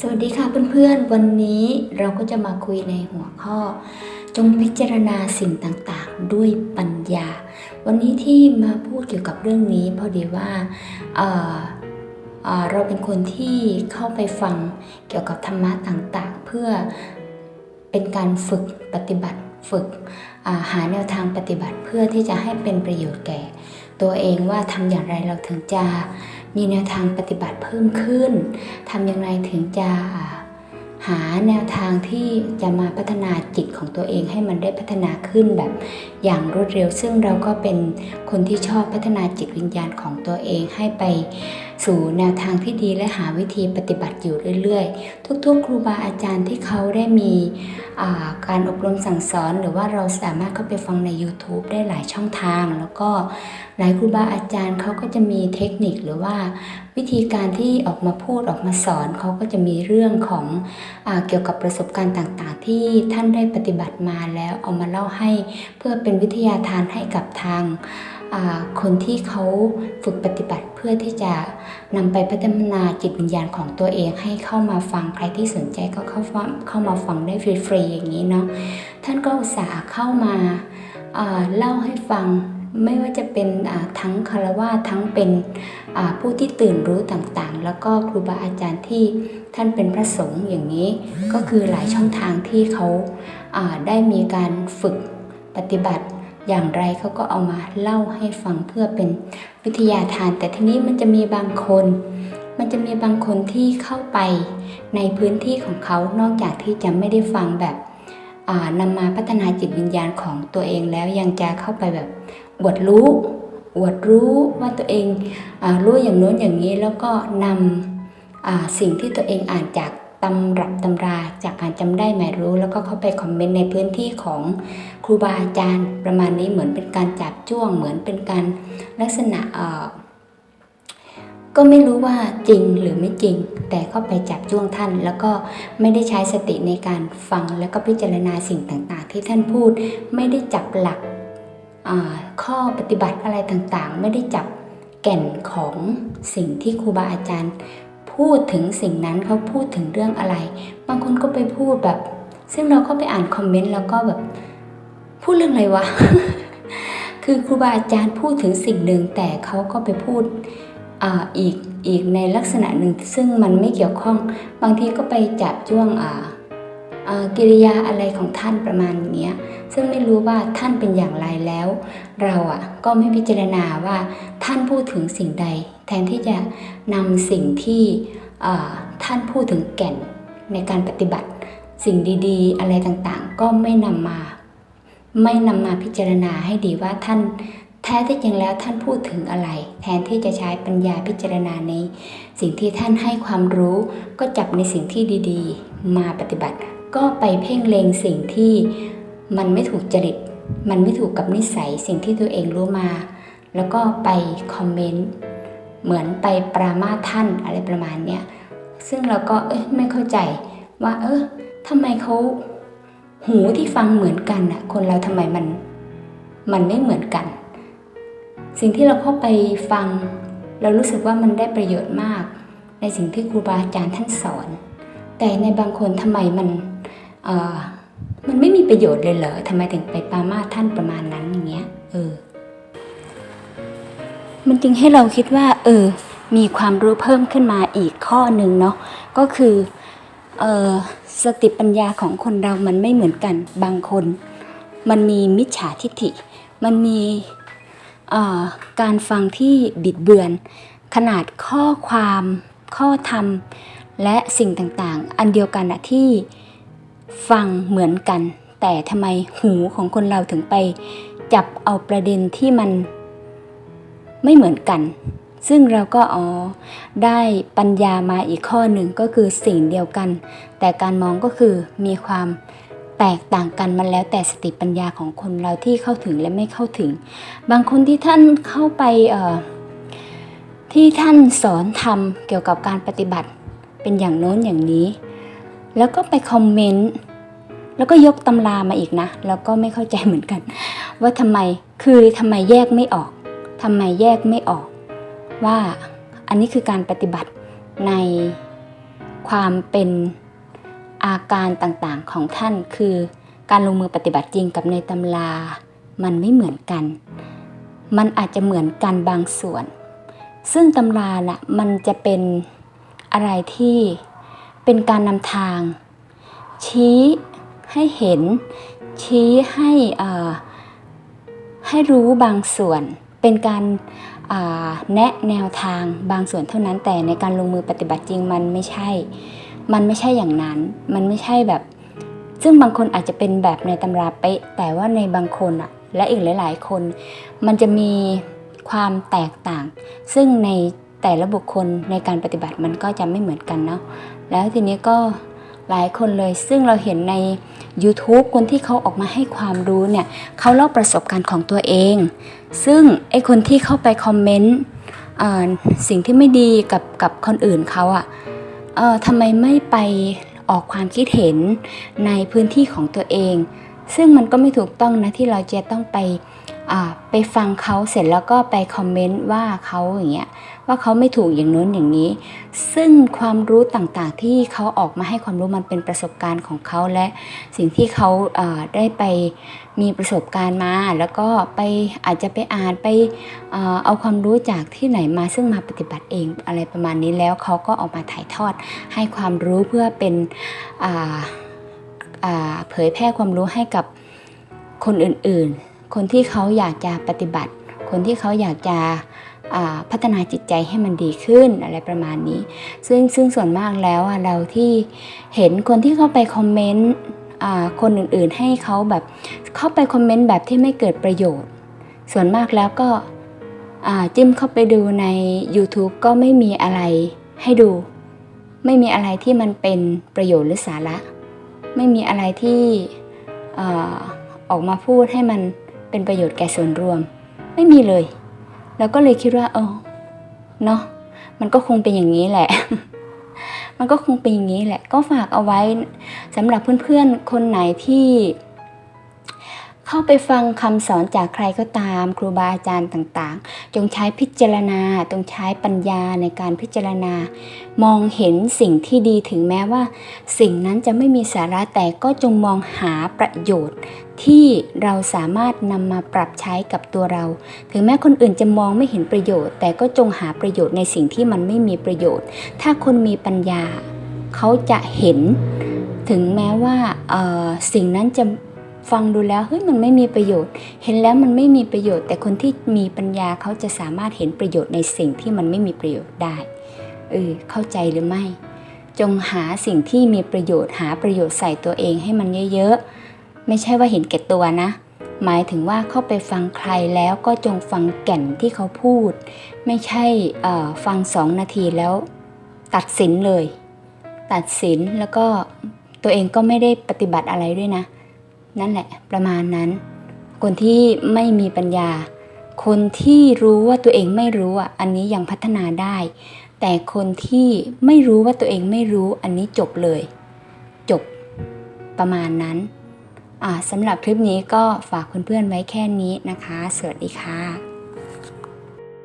สวัสดีค่ะเพื่อนๆ วันนี้เราก็จะมาคุยในหัวข้อ จงพิจารณาสิ่งต่างๆ ด้วยปัญญา วันนี้ที่มาพูดเกี่ยวกับเรื่องนี้พอดีว่าเเเราเป็นคนที่เข้าไปฟังเกี่ยวกับธรรมะต่างๆ เพื่อเป็นการฝึกปฏิบัติฝึกาหาแนวทางปฏิบัติเพื่อที่จะให้เป็นประโยชน์แก่ ตัวเองว่าทำอย่างไรเราถึงจะ มีแนวทางปฏิบัติเพิ่มขึ้นทำอย่างไรถึงจะหาแนวทางที่จะมาพัฒนาจิตของตัวเองให้มันได้พัฒนาขึ้นแบบอย่างรวดเร็ว ซึ่งเราก็เป็นคนที่ชอบพัฒนาจิตวิญญาณของตัวเองให้ไปสู่แนวทางที่ดีและหาวิธีปฏิบัติอยู่เรื่อยๆ ทุกๆ ครูบาอาจารย์ที่เขาได้มีาการอบรมสั่งสอน หรือว่าเราสามารถเข้าไปฟังใน YouTube ได้หลายช่องทาง แล้วก็หลายครูบาอาจารย์เขาก็จะมีเทคนิคหรือว่าวิธีการที่ออกมาพูดออกมาสอนเขาก็จะมีเรื่องของอเกี่ยวกับประสบการณ์ต่างๆ ที่ท่านได้ปฏิบัติมาแล้วเอามาเล่าให้ เพื่อเป็นวิทยาทานให้กับทาง คนที่เขาฝึกปฏิบัติเพื่อที่จะนำไปพัฒนาจิตวิญญาณของตัวเองให้เข้ามาฟังใครที่สนใจก็เข้าฟังเข้ามาฟังได้ฟรีๆอย่างนี้เนาะท่านก็อุตส่าห์เข้ามาเล่าให้ฟังไม่ว่าจะเป็นทั้งคารวะทั้งเป็นผู้ที่ตื่นรู้ต่างๆ แล้วก็ครูบาอาจารย์ที่ท่านเป็นพระสงฆ์อย่างนี้ ก็คือหลายช่องทางที่เขาได้มีการฝึกปฏิบัติ อย่างไรเขาก็เอามาเล่าให้ฟังเพื่อเป็นวิทยาทาน แต่ทีนี้มันจะมีบางคน มันจะมีบางคนที่เข้าไปในพื้นที่ของเขานอกจากที่จะไม่ได้ฟังแบบนำมาพัฒนาจิตวิญญาณของตัวเองแล้วยังจะเข้าไปแบบอวดรู้อวดรู้ว่าตัวเองอรู้อย่างโน้นอย่างนี้แล้วก็นำสิ่งที่ตัวเองอ่านจาก ตำรับตำราจากการจำได้หมายรู้ แล้วก็เข้าไปคอมเมนต์ในพื้นที่ของครูบาอาจารย์ ประมาณนี้เหมือนเป็นการจับจ้วง เหมือนเป็นการลักษณะเออก็ไม่รู้ว่าจริงหรือไม่จริง แต่เข้าไปจับจ้วงท่าน แล้วก็ไม่ได้ใช้สติในการฟังแล้วก็พิจารณาสิ่งต่างๆ ที่ท่านพูด ไม่ได้จับหลักข้อปฏิบัติอะไรต่างๆ ไม่ได้จับแก่นของสิ่งที่ครูบาอาจารย์ พูดถึงสิ่งนั้นเขาพูดถึงเรื่องอะไร บางคนก็ไปพูดแบบ ซึ่งเราก็ไปอ่านคอมเมนต์แล้วก็แบบ พูดเรื่องอะไรวะ คือครูบาอาจารย์พูดถึงสิ่งหนึ่งแต่เขาก็ไปพูดออีกอีกในลักษณะหนึ่งซึ่งมันไม่เกี่ยวข้อง บางทีก็ไปจับจ้วงอ่า กิริยาอะไรของท่านประมาณนี้ซึ่งไม่รู้ว่าท่านเป็นอย่างไรแล้ว เราอะก็ไม่พิจารณาว่าท่านพูดถึงสิ่งใด แทนที่จะนำสิ่งที่ท่านพูดถึงแก่นในการปฏิบัติ สิ่งดีๆ อะไรต่างๆ ก็ไม่นำมา ไม่นำมาพิจารณาให้ดีว่าท่านแท้ที่จริงแล้วท่านพูดถึงอะไร แทนที่จะใช้ปัญญาพิจารณาใน สิ่งที่ท่านให้ความรู้ก็จับในสิ่งที่ดี ๆ มาปฏิบัติ ก็ไปเพ่งเลงสิ่งที่มันไม่ถูกจริต มันไม่ถูกกับนิสัยสิ่งที่ตัวเองรู้มา แล้วก็ไปคอมเมนต์เหมือนไปปรามาท่านอะไรประมาณเนี้ยซึ่งเราก็เอ้ยไม่เข้าใจว่า เออทำไมเขาหูที่ฟังเหมือนกันน่ะคนเราทำไมมัน มันไม่เหมือนกัน สิ่งที่เราเข้าไปฟัง เรารู้สึกว่ามันได้ประโยชน์มาก ในสิ่งที่ครูบาอาจารย์ท่านสอน แต่ในบางคนทำไมมัน มันไม่มีประโยชน์เลยเหรอทำไมถึงไปปามาท่านประมาณนั้นอย่างเงี้ยเออ มันจึงให้เราคิดว่า เออ มีความรู้เพิ่มขึ้นมาอีกข้อหนึ่งเนาะก็คือเออสติปัญญาของคนเรามันไม่เหมือนกันบางคน มันมีมิจฉาทิฏฐิ มันมีเอ่อการฟังที่บิดเบือน ขนาดข้อความ ข้อธรรม และสิ่งต่างๆ อันเดียวกันอะที่ ฟังเหมือนกัน แต่ทำไมหูของคนเราถึงไป จับเอาประเด็นที่มันไม่เหมือนกัน ซึ่งเราก็อ๋อได้ปัญญามาอีกข้อหนึ่งก็คือสิ่งเดียวกัน แต่การมองก็คือมีความแตกต่างกันมันแล้วแต่สติปัญญาของคนเราที่เข้าถึงและไม่เข้าถึง บางคนที่ท่านเข้าไปที่ท่านสอนทำเกี่ยวกับการปฏิบัติเป็นอย่างโน้นอย่างนี้ แล้วก็ไปคอมเมนต์แล้วก็ยกตำรามาอีกนะ แล้วก็ไม่เข้าใจเหมือนกัน ว่าทำไมคือทำไมแยกไม่ออกทำไมแยกไม่ออก ว่าอันนี้คือการปฏิบัติในความเป็นอาการต่างๆของท่านคือการลงมือปฏิบัติจริงกับในตำรา มันไม่เหมือนกัน มันอาจจะเหมือนกันบางส่วน ซึ่งตำราน่ะมันจะเป็นอะไรที่ เป็นการนำทาง ชี้ให้เห็น ชี้ให้ให้รู้บางส่วน เป็นการาแนะแนวทางบางส่วนเท่านั้นแต่ในการลงมือปฏิบัติจริงมันไม่ใช่ มันไม่ใช่อย่างนั้น มันไม่ใช่แบบ ซึ่งบางคนอาจจะเป็นแบบในตำราเป๊ะ แต่ว่าในบางคนอะและอีกหลาย ๆ คน มันจะมีความแตกต่าง ซึ่งใน แต่ละบุคคลในการปฏิบัติมันก็จะไม่เหมือนกันเนาะแล้วทีนี้ก็หลายคนเลยซึ่งเราเห็นใน YouTube คนที่เขาออกมาให้ความรู้เนี่ยเขาเล่าประสบการณ์ของตัวเอง ซึ่งไอคนที่เข้าไปคอมเมนต์สิ่งที่ไม่ดีกับกับคนอื่นเขาอะเอะทำไมไม่ไปออกความคิดเห็นในพื้นที่ของตัวเอง ซึ่งมันก็ไม่ถูกต้องนะที่เราจะต้องไป ไปฟังเขาเสร็จแล้วก็ไปคอมเมนต์ว่าเขาอย่างเงี้ยว่าเขาไม่ถูกอย่างนู้นอย่างนี้ ซึ่งความรู้ต่างๆที่เขาออกมาให้ความรู้มันเป็นประสบการณ์ของเขาและสิ่งที่เขาเอ่อได้ไปมีประสบการณ์มา แล้วก็ไปอาจจะไปอ่านไปเอเอาความรู้จากที่ไหนมาซึ่งมาปฏิบัติเองอะไรประมาณนี้แล้วเขาก็ออกมาถ่ายทอดให้ความรู้เพื่อเป็นเผยแพร่ความรู้ให้กับคนอื่นๆ คนที่เขาอยากจะปฏิบัติ คนที่เขาอยากจะพัฒนาจิตใจให้มันดีขึ้นอะไรประมาณนี้ ซึ่งซึ่งส่วนมากแล้วเราที่เห็นคนที่เข้าไปคอมเมนต์คนอื่นๆให้เขาแบบเข้าไปคอมเมนต์แบบที่ไม่เกิดประโยชน์ ส่วนมากแล้วก็จิ้มเข้าไปดูใน YouTube ก็ไม่มีอะไรให้ดู ไม่มีอะไรที่มันเป็นประโยชน์หรือสาระ ไม่มีอะไรที่ออกมาพูดให้มัน เป็นประโยชน์แก่ส่วนรวม ไม่มีเลย แล้วก็เลยคิดว่าเออเนาะมันก็คงเป็นอย่างนี้แหละ มันก็คงเป็นอย่างนี้แหละ ก็ฝากเอาไว้สำหรับเพื่อนๆคนไหนที่ เข้าไปฟังคำสอนจากใครก็ตามครูบาอาจารย์ต่างๆ จงใช้พิจารณาจงใช้ปัญญาในการพิจารณา มองเห็นสิ่งที่ดีถึงแม้ว่า สิ่งนั้นจะไม่มีสาระแต่ก็จงมองหาประโยชน์ ที่เราสามารถนำมาปรับใช้กับตัวเรา ถึงแม้คนอื่นจะมองไม่เห็นประโยชน์ แต่ก็จงหาประโยชน์ในสิ่งที่มันไม่มีประโยชน์ ถ้าคนมีปัญญา เขาจะเห็น ถึงแม้ว่าเออสิ่งนั้นจะ ฟังดูแล้วเฮ้ยมันไม่มีประโยชน์ เห็นแล้วมันไม่มีประโยชน์ แต่คนที่มีปัญญาเขาจะสามารถเห็นประโยชน์ในสิ่งที่มันไม่มีประโยชน์ได้เออเข้าใจหรือไม่ จงหาสิ่งที่มีประโยชน์หาประโยชน์ใส่ตัวเองให้มันเยอะๆ ไม่ใช่ว่าเห็นแก่ตัวนะ หมายถึงว่าเข้าไปฟังใครแล้วก็จงฟังแก่นที่เขาพูด ไม่ใช่เอ่อฟังสองนาทีแล้ว ตัดสินเลย ตัดสินแล้วก็ตัวเองก็ไม่ได้ปฏิบัติอะไรด้วยนะ นั่นแหละ ประมาณนั้น คนที่ไม่มีปัญญา คนที่รู้ว่าตัวเองไม่รู้อะอันนี้ยังพัฒนาได้ แต่คนที่ไม่รู้ว่าตัวเองไม่รู้อันนี้จบเลย จบประมาณนั้นสำหรับคลิปนี้ก็ฝากเพื่อนๆไว้แค่นี้นะคะ สวัสดีค่ะ